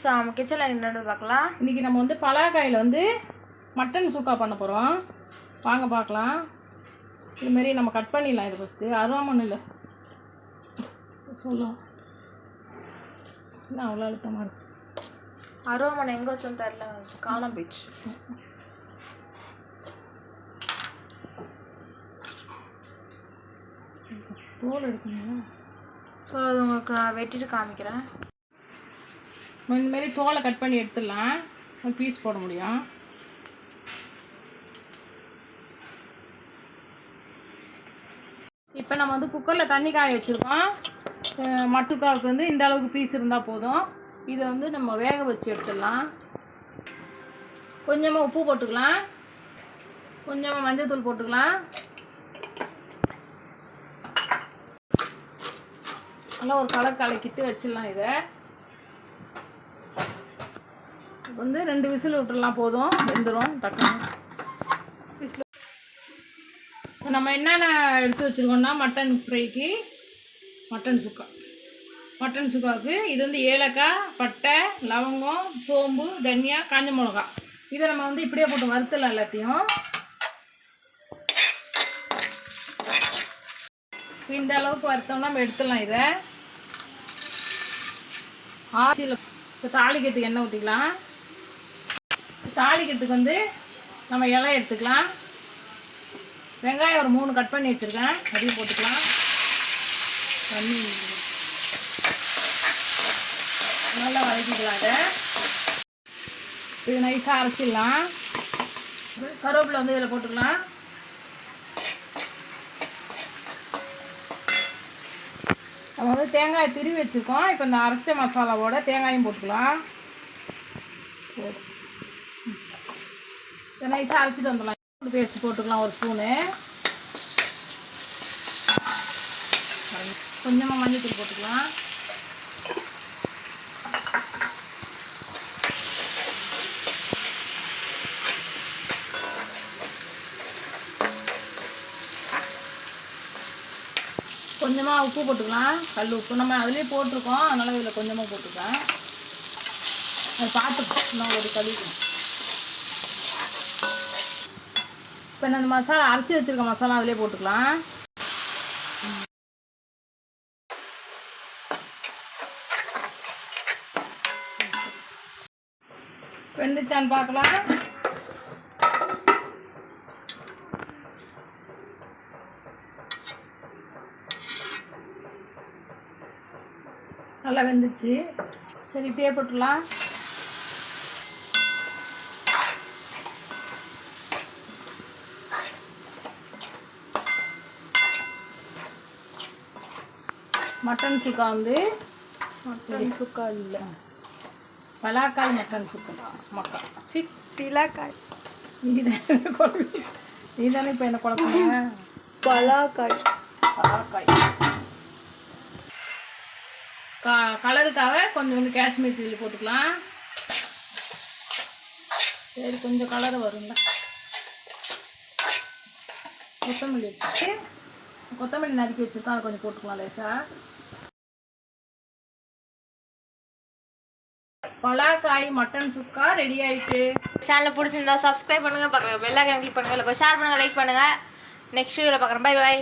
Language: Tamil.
ஸோ நம்ம கிச்சனில் நின்று பார்க்கலாம். இன்றைக்கி நம்ம வந்து பலாக்காயில் வந்து மட்டன் சுக்கா பண்ண போகிறோம் வாங்க பார்க்கலாம். இதுமாரி நம்ம கட் பண்ணிடலாம் இது ஃபஸ்ட்டு அருவாமன் இல்லை சொல்லலாம் என்ன அவ்வளோ அழுத்தமாக இருக்கு. அருவாமனை எங்கே வச்சோன்னு தெரில காணாம போயிடுச்சு. தோல் எடுக்கணுங்களா ஸோ அது உங்களுக்கு நான் வெட்டிட்டு காமிக்கிறேன். இந்தமாரி தோலை கட் பண்ணி எடுத்துடலாம். பீஸ் போட முடியும். இப்போ நம்ம வந்து குக்கரில் தண்ணி காய வச்சுருக்கோம். மட்டுக்காவுக்கு வந்து இந்த அளவுக்கு பீஸ் இருந்தால் போதும். இதை வந்து நம்ம வேக வச்சு எடுத்துடலாம். கொஞ்சமாக உப்பு போட்டுக்கலாம். கொஞ்சமாக மஞ்சத்தூள் போட்டுக்கலாம். நல்லா ஒரு கலர் கலக்கிட்டு வச்சிடலாம் இதை இப்போ வந்து ரெண்டு விசில் விட்டுறலாம் போதும். வெந்துடும் டக்குனு. நம்ம என்னென்ன எடுத்து வச்சுருக்கோம்னா மட்டன் ஃப்ரைக்கு மட்டன் சுக்கா. மட்டன் சுக்காவுக்கு இது வந்து ஏலக்காய் பட்டை லவங்கம் சோம்பு தனியா காஞ்ச மிளகா. இதை நம்ம வந்து இப்படியே போட்டு வறுத்தலாம் எல்லாத்தையும். இந்த அளவுக்கு வறுத்தோம்னா நம்ம எடுத்துடலாம் இதை. ஆச்சியில் இப்போ தாளிக்கிறதுக்கு எண்ணெய் ஊற்றிக்கலாம் தாளிக்கிறதுக்கு வந்து நம்ம இலை எடுத்துக்கலாம். வெங்காயம் ஒரு மூணு கட் பண்ணி வச்சுருக்கேன். அதையும் போட்டுக்கலாம். தண்ணி நல்லா வதக்கிக்கலாம் அதை இது நைஸாக அரைச்சிடலாம். கருவேப்பிலை வந்து இதில் போட்டுக்கலாம். நம்ம வந்து தேங்காய் திருவி வச்சுருக்கோம். இப்போ இந்த அரைச்ச மசாலாவோட தேங்காயும் போட்டுக்கலாம். நைஸாக அரைச்சிட்டு வந்துடலாம் பேஸ்ட் போட்டுக்கலாம் ஒரு ஸ்பூனு கொஞ்சமாக மஞ்சள் போட்டுக்கலாம். கொஞ்சமாக உப்பு போட்டுக்கலாம். கல் உப்பு. நம்ம அதுலேயே போட்டிருக்கோம். அதனால் இதில் கொஞ்சமாக போட்டுக்கலாம். அது பார்த்துப்போம் நான் ஒரு கழுவிக்கணும் இப்போ இந்த மசாலா அரைச்சி வச்சிருக்க மசாலா அதிலே போட்டுக்கலாம். வெந்துச்சான்னு பார்க்கலாம் நல்லா வெந்துச்சு. சரி இப்படியே போட்டுடலாம். மட்டன் சுக்கா வந்து மட்டன் சுக்கா இல்லை. பலாக்காய் மட்டன் சுக்கா. மக்கா. சி. திலாக்காய். நீ தானே குழம்பு. நீ தானே இப்போ என்ன குழப்பங்க பலாக்காய். பலாக்காய். கா கலருக்காக கொஞ்சம் வந்து காஷ்மீர் சில்லி போட்டுக்கலாம். சரி கொஞ்சம் கலர் வரும்ல. கொத்தமல்லி வச்சு கொத்தமல்லி நறுக்கி வச்சுருக்கோம். அதை கொஞ்சம் போட்டுக்கலாம் லேசாக பலாக்காய் மட்டன் சுக்கா ரெடி ஆயிட்டு. சேனல் பிடிச்சிருந்தா சப்ஸ்கிரைப் பண்ணுங்க பக்கத்தில் பெல் ஐக்கன் கிளிக் பண்ணுங்க ஷேர் பண்ணுங்க லைக் பண்ணுங்க. நெக்ஸ்ட் வீடியோவில் பார்க்குறேன் பை பை